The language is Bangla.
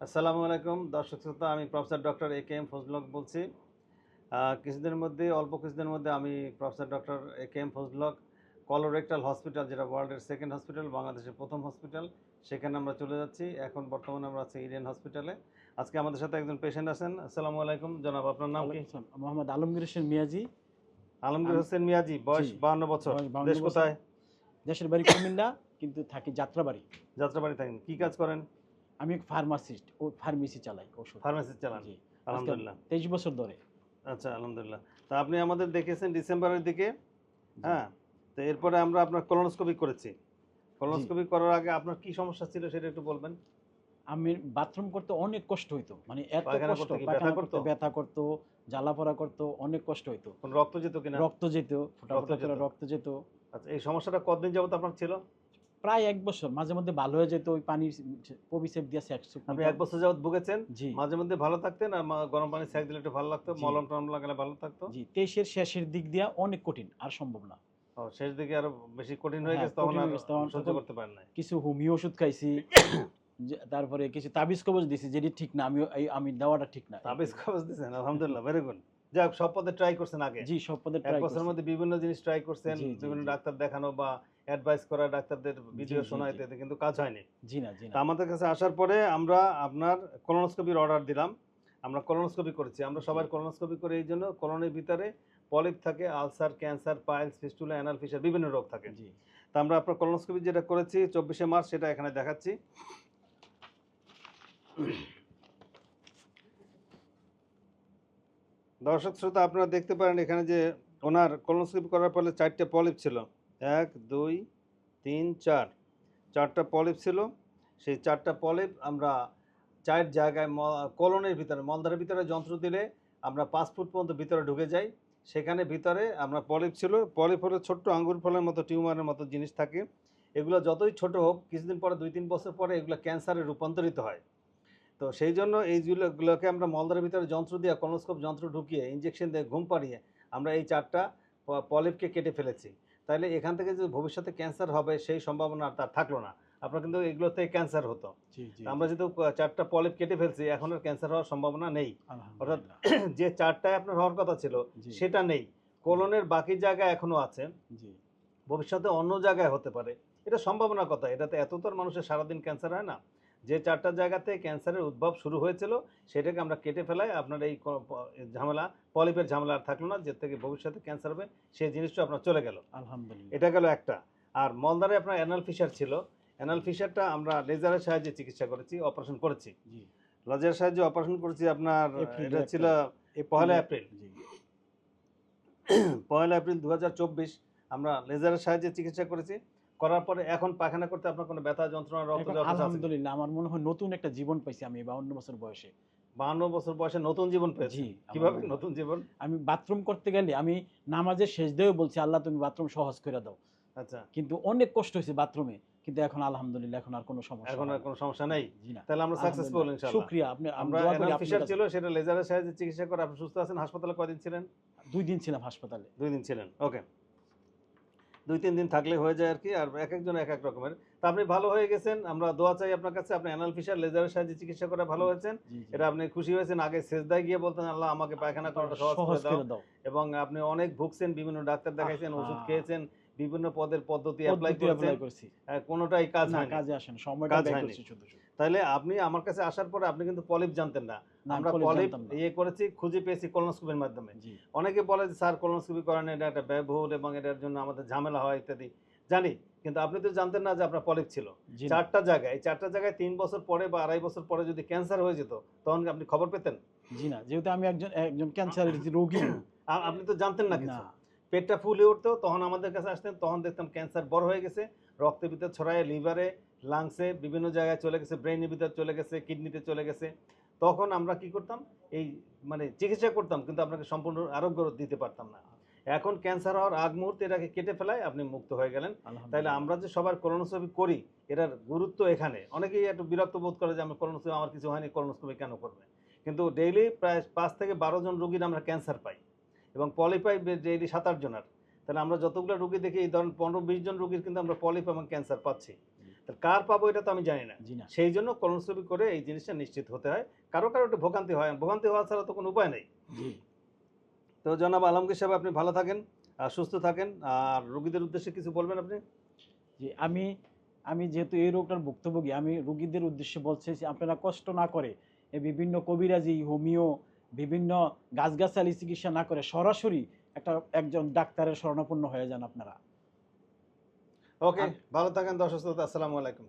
আসসালামু আলাইকুম দর্শক শ্রোতা আমি professor doctor A K M ফজলক বলছি। কিছুদিনের মধ্যে অল্প কিছুদিনের মধ্যে আমি professor doctor A K M ফজলক colorectal hospital যেটা ওয়ার্ল্ডের সেকেন্ড হসপিটাল বাংলাদেশের প্রথম হসপিটাল সেখানে আমরা চলে যাচ্ছি। এখন বর্তমানে আমরা আছি ইন্ডিয়ান হসপিটালে আজকে আমাদের সাথে একজন পেশেন্ট আছেন। আসসালামু আলাইকুম জনাব আপনার নাম কি? মোহাম্মদ আলমগীর হোসেন মিয়াজি। আলমগীর হোসেন মিয়াজি বয়স। বাহান্ন বছর। বয়স 52 দেশ কোথায়? দেশের বাড়ি কুমিল্লা কিন্তু থাকি যাত্রাবাড়ি। যাত্রাবাড়ি থাকেন। কি কাজ করেন? আমি ফার্মাসিস্ট ও ফার্মেসি চালাই ওষুধ ফার্মেসি চালান। জি। আলহামদুলিল্লাহ। তেইশ বছর ধরে। আচ্ছা আলহামদুলিল্লাহ। তা আপনি আমাদের দেখেছেন ডিসেম্বরের দিকে? হ্যাঁ? তো এরপরে আমরা আপনার কলোনোস্কোপি করেছি। কলোনোস্কোপি করার আগে আপনার কি সমস্যা ছিল সেটা একটু বলবেন? আমি বাথরুম করতে অনেক কষ্ট হইতো। মানে এত কষ্ট ব্যথা করতে? ব্যথা করতো জ্বালা পড়া করতো অনেক কষ্ট হইতো। রক্ত যেত কিনা? রক্ত যেত ফোটা রক্ত ফোটা রক্ত যেত। আচ্ছা এই সমস্যাটা কতদিন যাবত আপনার ছিল? প্রায় এক বছর মাঝে মধ্যে ভালো হয়ে যেত ওই পানির পবিসেপ দিয়ে একশো আপনি এক বছর যাবত ভুগেছেন জি। মাঝে মধ্যে ভালো থাকতেন আর গরম পানি সেক দিলে একটু ভালো লাগতো মলম টলম লাগালে ভালো থাকতো? জি তেইশের শেষের দিক দিয়ে অনেক কঠিন আর সম্ভব না। শেষ দিকে আরও বেশি কঠিন হয়ে হ্যাঁ, গেছে তখন আর হয়ে সহ্য করতে পারেন নাই। কিছু হোমিও ওষুধ খাইছি তারপরে কিছু তাবিজ কবজ দিছি যেটি ঠিক না আমি আমি দেওয়াটা ঠিক না। তাবিজ কবজ দিছেন আলহামদুলিল্লাহ ভেরি গুড যাক সব পদে ট্রাই করছেন আগে। জি সব পদে ট্রাই করছেন এক বছরের মধ্যে বিভিন্ন জিনিস ট্রাই করছেন বিভিন্ন ডাক্তার দেখানো বা অ্যাডভাইস করা ডাক্তারদের ভিডিও জি, শোনা জি। এতে কিন্তু কাজ হয়নি। জি না জি না। আমাদের কাছে আসার পরে আমরা আপনার কলোনোস্কোপির অর্ডার দিলাম। আমরা কলোনোস্কোপি করেছি। আমরা সবার কলোনোস্কোপি করে এই জন্য কলোনের ভিতরে পলিপ থাকে ulcer cancer piles fistula anal fissure বিভিন্ন রোগ থাকে। জি। তা আমরা আপনার কলোনোস্কোপি যেটা করেছি চব্বিশে মার্চ সেটা এখানে দেখাচ্ছি। দর্শক শ্রোতা আপনারা দেখতে পারেন এখানে যে ওনার কলোনোস্কোপি করার ফলে চারটে পলিপ ছিল। এক, দুই, তিন, চার। চারটা পলিপ ছিল। সেই চারটা পলিপ আমরা চার জায়গায় কলনের ভিতরে মলদারের ভিতরে যন্ত্র দিলে আমরা পাঁচ ফুট পর্যন্ত ভিতরে ঢুকে যাই। সেখানে ভিতরে আমরা পলিপ ছিল। পলিপ হলে ছোট্ট আঙ্গুর ফলের মতো, টিউমারের মতো জিনিস থাকে। এগুলো যতই ছোট হোক, কিছুদিন পরে, দুই, তিন বছর পরে এগুলো ক্যান্সারে রূপান্তরিত হয়। তো সেই জন্য এইগুলোকে আমরা মলদারের ভিতরে যন্ত্র দিয়ে কলোস্কোপ যন্ত্র ঢুকিয়ে ইঞ্জেকশন দিয়ে, ঘুম পাড়িয়ে আমরা এই চারটা পলিপকে কেটে ফেলেছি। তাহলে এখান থেকে যে ভবিষ্যতে ক্যান্সার হবে সেই সম্ভাবনা আর তার থাকল না। আপনার কিন্তু এগুলোতে ক্যান্সার হতো। আমরা যেহেতু চারটা পলিপ কেটে ফেলছি এখন আর ক্যান্সার হওয়ার সম্ভাবনা নেই। অর্থাৎ যে চারটায় আপনার হওয়ার কথা ছিল সেটা নেই। কোলনের বাকি জায়গা এখনও আছে ভবিষ্যতে অন্য জায়গায় হতে পারে। এটা সম্ভাবনার কথা। এটাতে এত তো মানুষের সারাদিন ক্যান্সার হয় না। যে চারটা জায়গাতে ক্যান্সারের উদ্ভব শুরু হয়েছিল সেটাকে আমরা কেটে ফেলাই। আপনার এই ঝামেলা পলিপের ঝামেলা আর থাকল না যে থেকে ভবিষ্যতে ক্যান্সার হবে সেই জিনিসটা আপনার চলে গেল। আলহামদুলিল্লাহ। এটা গেল একটা। আর মলদারে আপনার অ্যানাল ফিশার ছিল। অ্যানাল ফিশারটা আমরা লেজারের সাহায্যে চিকিৎসা করেছি অপারেশন করেছি। জি। লেজারের সাহায্যে অপারেশন করেছি আপনার এটা ছিল পহেলা এপ্রিল। জি। পয়লা এপ্রিল দু হাজার চব্বিশ আমরা লেজারের সাহায্যে চিকিৎসা করেছি। করার পরে এখন পায়খানা করতে আপনার কোনো ব্যথা যন্ত্রণা রক্ত আলহামদুলিল্লাহ আমার মনে হয় নতুন একটা জীবন পাইছি আমি বাউন্ন বছর বয়সে। বাহান্ন বছর বয়সে নতুন জীবন পেয়েছি কীভাবে নতুন জীবন? আমি বাথরুম করতে গেলে আমি নামাজের শেষ দিয়েও বলছি আল্লাহ তুমি বাথরুম সহজ করে দাও। আচ্ছা। কিন্তু অনেক কষ্ট হয়েছে বাথরুমে কিন্তু এখন আলহামদুলিল্লাহ এখন আর কোনো সমস্যা এখন আর কোনো সমস্যা নাই? তাহলে আমরা সাকসেসফুল ইনশাআল্লাহ। শুকরিয়া আপনি আমরা ফিশার ছিল সেটা লেজারের সাহায্যে চিকিৎসা করে আপনি সুস্থ আছেন? হাসপাতালে কয়দিন ছিলেন? দুই দিন ছিলাম হাসপাতালে। দুই দিন ছিলেন ওকে দুই তিন দিন থাকলে হয়ে যায় আর কি আর এক একজন এক এক রকমের। তা আপনি ভালো হয়ে গেছেন আমরা দোয়া চাই আপনার কাছে আপনি অ্যানাল ফিশার লেজারের সাহায্যে চিকিৎসা করে ভালো হয়েছেন। এটা আপনি খুশি হয়েছেন আগে সেজদায় গিয়ে বলতেন আল্লাহ আমাকে পায়খানা করাটা সহজ করে দাও। এবং আপনি অনেক ভুগছেন বিভিন্ন ডাক্তার দেখাইছেন ওষুধ খেয়েছেন বিভিন্ন পদের পদ্ধতি অ্যাপ্লাই করছি। আহ, কোনোটাই কাজ না কাজে আসে না সময়টা কাজ ব্যয় হয়নি। শুধু শুধু। তাহলে আপনি আমার কাছে আসার পরে আপনি কিন্তু পলিপ জানতেন না। আমরা পলিপ ইয়ে করেছি খুঁজে পেয়েছি কলোনোস্কোপির মাধ্যমে। অনেকে বলে যে স্যার কলোনোস্কোপি করেন এটা একটা ব্যয়বহুল এবং এটার জন্য আমাদের ঝামেলা হয় ইত্যাদি। জানি কিন্তু আপনি তো জানতেন না যে আপনার পলিপ ছিল। চারটা জায়গায় চারটা জায়গায় তিন বছর পরে বা আড়াই বছর পরে যদি ক্যান্সার হয়ে যেত তখন আপনি খবর পেতেন? জি না যেহেতু আমি একজন একজন ক্যান্সারের রোগী। আপনি তো জানতেন না না। কিছু পেটটা ফুলে উঠতো তখন আমাদের কাছে আসতেন তখন দেখতাম ক্যান্সার বড় হয়ে গেছে রক্তের ভিতর ছড়ায় লিভারে লাংসে বিভিন্ন জায়গায় চলে গেছে ব্রেনের ভিতর চলে গেছে কিডনিতে চলে গেছে। তখন আমরা কি করতাম এই মানে চিকিৎসা করতাম কিন্তু আপনাকে সম্পূর্ণ আরোগ্য দিতে পারতাম না। এখন ক্যান্সার হওয়ার আগ মুহূর্তে এটাকে কেটে ফেলায় আপনি মুক্ত হয়ে গেলেন। তাইলে আলহামদুলিল্লাহ। আমরা যে সবার কলোনোস্কোপি করি এটার গুরুত্ব এখানে। অনেকেই একটু বিরক্ত বোধ করে যে আমি কলোনোস্কোপি আমার কিছু হয়নি কলোনোস্কোপি কেন করবে? কিন্তু ডেইলি প্রায় পাঁচ থেকে বারো জন রুগীর আমরা ক্যান্সার পাই। এবং পলি পাই ডেইলি সাত আট জনের তাহলে আমরা যতগুলো রুগী দেখি এই ধরেন পনেরো বিশ জন রুগীর কিন্তু আমরা পলিপ এবং ক্যান্সার পাচ্ছি। তাহলে কার পাবো এটা তো আমি জানি না। সেই জন্য কলনস্কোপি করে এই জিনিসটা নিশ্চিত হতে হয়। কারও কারও একটু ভোগান্তি হয় ভোগান্তি হওয়া ছাড়া তো কোনো উপায় নেই। তো জনাব আলমগীর সাহেব আপনি ভালো থাকেন আর সুস্থ থাকেন আর রোগীদের উদ্দেশ্যে কিছু বলবেন আপনি? জি আমি আমি যেহেতু এই রোগটার ভুক্তভোগী আমি রোগীদের উদ্দেশ্যে বলছি যে আপনারা কষ্ট না করে এই বিভিন্ন কবিরাজি হোমিও বিভিন্ন গাছগাছালি চিকিৎসা না করে সরাসরি একটা একজন ডাক্তারের শরণাপন্ন হয়ে যান আপনারা। ওকে ভালো থাকেন দর্শক আসসালামু আলাইকুম।